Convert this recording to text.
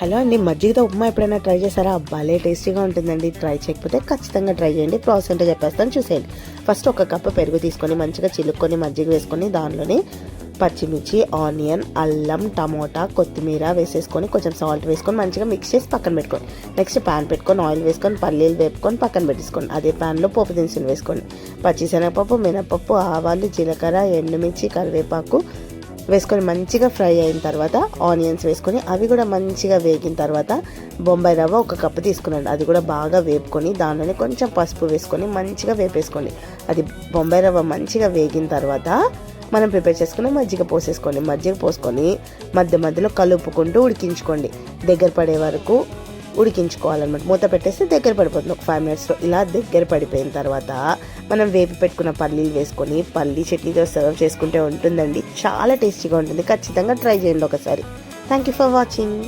Hello అండి మజ్జిగతో ఉప్మా ఎప్పుడైనా try చేశారా? భలే టేస్టీగా ఉంటుందండి. ట్రై చేయకపోతే ఖచ్చితంగా ట్రై చేయండి. ప్రాసెస్ ఏంటో చెప్పేస్తాను చూసేయండి. ఫస్ట్ ఒక కప్పు పెరుగు తీసుకొని మంచిగా చిలుక్కొని మజ్జిగ వేసుకొని దానిలోని పచ్చిమిర్చి ఆనియన్ అల్లం టమోటా కొత్తిమీర వేసేసుకొని కొంచెం సాల్ట్ వేసుకొని మంచిగా మిక్స్ చేసి పక్కన పెట్టుకోండి. నెక్స్ట్ ప్యాన్ పెట్టుకొని ఆయిల్ వేసుకొని పల్లీలు వేపుకొని పక్కన పెట్టేసుకోండి. అదే ప్యాన్లో పోపు దినుసులు వేసుకోండి. పచ్చిశనగపప్పు మినపప్పు ఆవాలు జీలకర్ర ఎండుమిర్చి కరివేపాకు వేసుకొని మంచిగా ఫ్రై అయిన తర్వాత ఆనియన్స్ వేసుకొని అవి కూడా మంచిగా వేగిన తర్వాత బొంబాయి రవ్వ ఒక కప్పు తీసుకున్నాను. అది కూడా బాగా వేపుకొని దానిలోనే కొంచెం పసుపు వేసుకొని మంచిగా వేపేసుకోండి. అది బొంబాయి రవ్వ మంచిగా వేగిన తర్వాత మనం ప్రిపేర్ చేసుకుని మజ్జిగ పోసేసుకోండి. మజ్జిగ పోసుకొని మధ్య మధ్యలో కలుపుకుంటూ ఉడికించుకోండి. దగ్గర పడే వరకు ఉడికించుకోవాలన్నమాట. మూత పెట్టేస్తే దగ్గర పడిపోతుంది. ఒక ఫైవ్ మినిట్స్లో ఇలా దగ్గర పడిపోయిన తర్వాత మనం వేపి పెట్టుకున్న పల్లీలు వేసుకొని పల్లీ చట్నీతో సర్వ్ చేసుకుంటే ఉంటుందండి. చాలా టేస్టీగా ఉంటుంది. ఖచ్చితంగా ట్రై చేయండి ఒకసారి. Thank you for watching